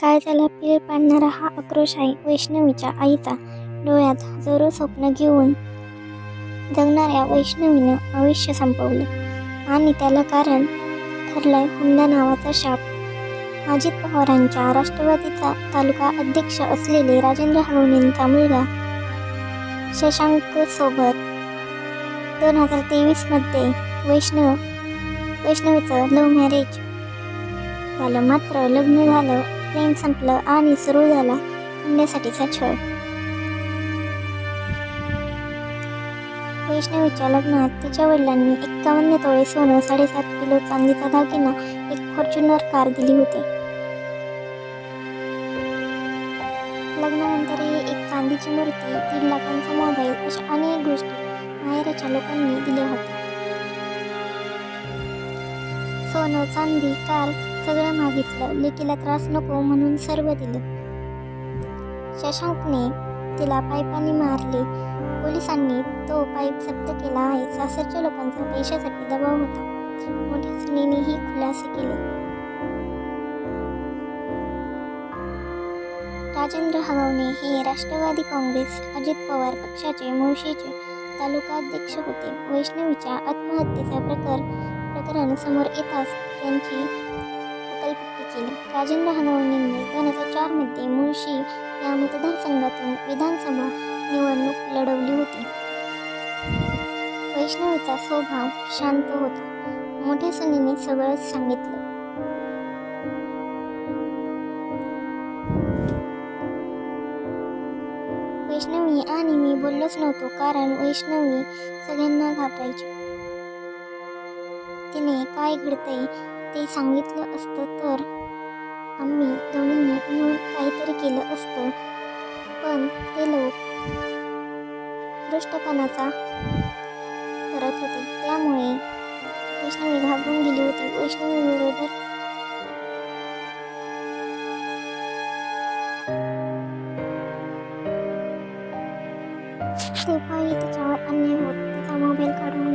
काळजाला पीळ पाडणारा हा आक्रोश आहे वैष्णवीच्या आईचा डोळ्यात हजारो स्वप्न घेऊन जगणाऱ्या वैष्णवीनं आयुष्य संपवले. आणि त्याला कारण ठरलाय हुंडा नावाचा शाप. अजित पवारांच्या राष्ट्रवादीचा तालुका अध्यक्ष असलेले राजेंद्र हगवणेंचा मुलगा शशांक सोबत दोन हजार तेवीसमध्ये वैष्णव वैष्णवीचं लव्ह मॅरेज झालं. मात्र लग्न झालं प्रेम संपलं आणि सुरू झाला हुंड्यासाठीचा छळ. वैष्णवीच्या लग्नात तिच्या वडिलांनी एक्कावन्न तोळे सोनं साडेसात किलो चांदीचा दागिना एक फॉर्च्युनर कार दिली होती. लग्नानंतरही एक चांदीची मूर्ती दीड लाखांचा मोबाईल अशा अनेक गोष्टी माहेरच्या लोकांनी दिल्या होत्या. सोनं चांदी कार सगळं मागितलं. लेकीला त्रास नको म्हणून सर्व दिलं. शशांकने तिला पाईपाने मारले. पोलिसांनी तो पाईप जप्त केला आहे. सासरच्या लोकांचा पैशासाठी दबाव होता. मोठ्या सुनीनेही खुलासे केले. राजेंद्र हगवणे हे राष्ट्रवादी काँग्रेस अजित पवार पक्षाचे मुळशीचे तालुका अध्यक्ष होते. वैष्णवीच्या आत्महत्येचा प्रकार प्रकरण समोर येताच त्यांची हकलपट्टी केली. राजेंद्र हनवणींनी दोन हजार चारमध्ये मुळशी या मतदारसंघातून विधानसभा निवडणूक लढवली होती. वैष्णवीचा स्वभाव शांत होता. मोठ्या सुनीने सगळंच सांगितलं. वैष्णवी आणि मी बोललोच नव्हतो कारण वैष्णवी सगळ्यांना घाबरायची. तिने काय घडतंय ते सांगितलं असतं तर आम्ही दोघींनी मिळून काहीतरी केलं असतं. पण ते लोक दृष्टपणाचा करत होते. त्यामुळे वैष्णवी घाबरून गेली होती. वैष्णवी विरोधात तेव्हाही तिच्यावर अन्याय होत. तिचा मोबाईल काढून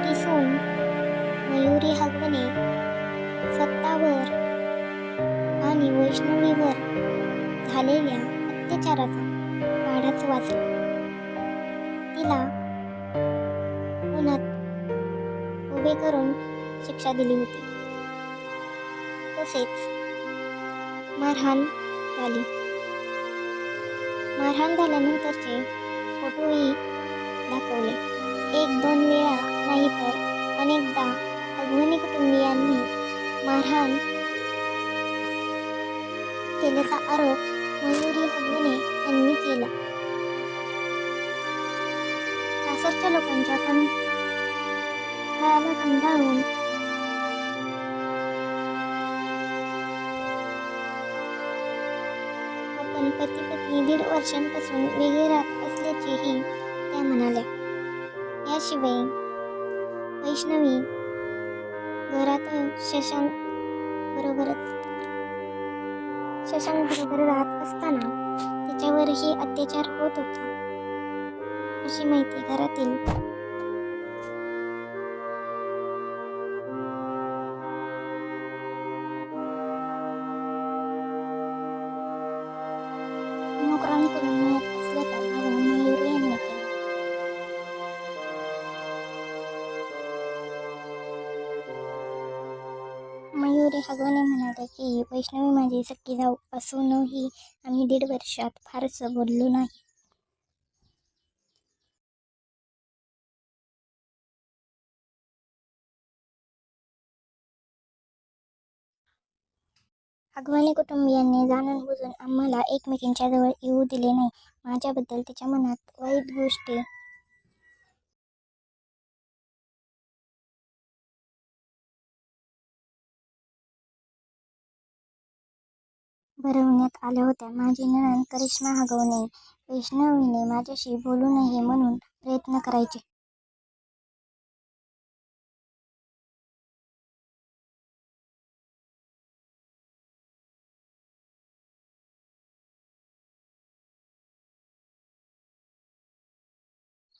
मोठी सून मयुरी हगवणे सत्तावर आणि वैष्णवीवर झालेल्या अत्याचाराचा पाढाच वाचला. तिला उन्हात उभे करून शिक्षा दिली होती. तसेच मारहाण झाली. मारहाण झाल्यानंतरचे फोटोही दाखवले. एक दोन वेळा नाही तर अनेकदा अगवणी कुटुंबियांनी मारहाण केल्याचा आरोप मयुरी हगवणे यांनी केला. सासरच्या लोकांच्या पण खेळाला कंटाळून आपण पती पत्नी दीड वर्षांपासून वेगळे राहत असल्याचेही त्या म्हणाल्या. याशिवाय वैष्णवी घरात शशांक बरोबरच शशांक बरोबर राहत असताना तिच्यावरही अत्याचार होत होता. अशी माहिती घरातील मयुरी हगवणे म्हणाले की वैष्णवी माझी सख्खी जाऊ असूनही आम्ही दीड वर्षात फारसं बोललो नाही. हगवणे कुटुंबियांनी जाणून बुजून आम्हाला एकमेकींच्या जवळ येऊ दिले नाही. माझ्याबद्दल तिच्या मनात वाईट गोष्टी भरवण्यात आल्या होत्या. माझी नणंद करिश्मा हगवणे वैष्णवीने माझ्याशी बोलू नये म्हणून प्रयत्न करायचे.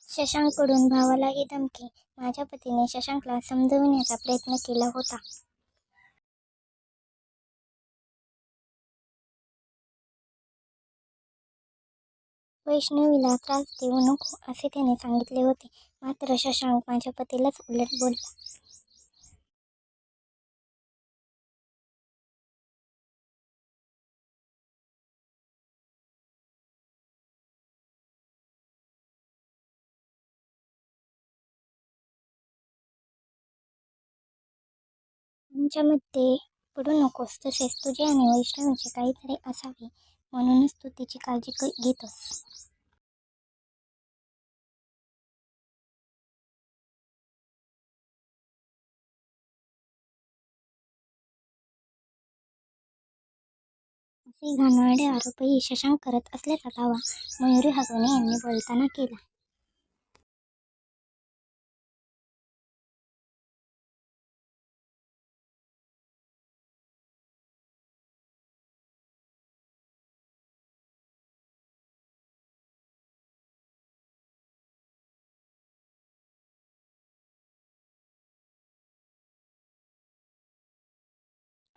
शशांकडून भावालाही धमकी माझ्या पतीने शशांकला समजविण्याचा प्रयत्न केला होता. वैष्णवीला त्रास देऊ नको असे त्याने सांगितले होते. मात्र शशांक माझ्या पतीलाच उलट बोलला. आमच्यामध्ये पडू नकोस तसेच तुझे आणि वैष्णवीचे काहीतरी असावे म्हणूनच तू तिची काळजी घेतोस. असे घाणेरडे आरोपही शशांक करत असल्याचा दावा मयुरी हगवणे यांनी बोलताना केला.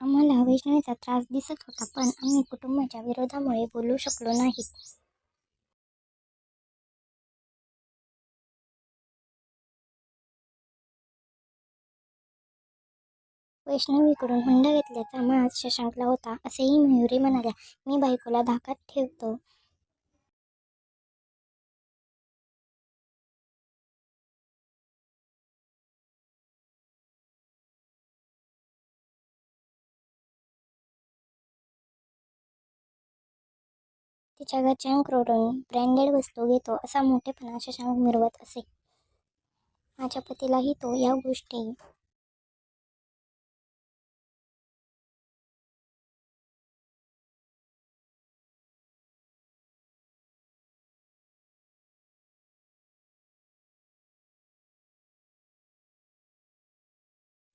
आम्हाला वैष्णवीचा त्रास दिसत होता पण आम्ही कुटुंबाच्या विरोधामुळे बोलू शकलो नाही वैष्णवीकडून हुंडा घेतल्याचा माज शशांकला होता असेही मयुरी म्हणाल्या मी बायकोला धाकात ठेवतो. तिच्या घरच्यांकडून ब्रँडेड वस्तू घेतो असा मोठेपणा शशांक मिरवत असे. माझ्या पतीलाही तो या गोष्टी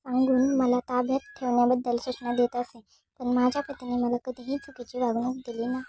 सांगून मला ताब्यात ठेवण्याबद्दल सूचना देत असे पण माझ्या पतीने मला कधीही चुकीची वागणूक दिली नाही.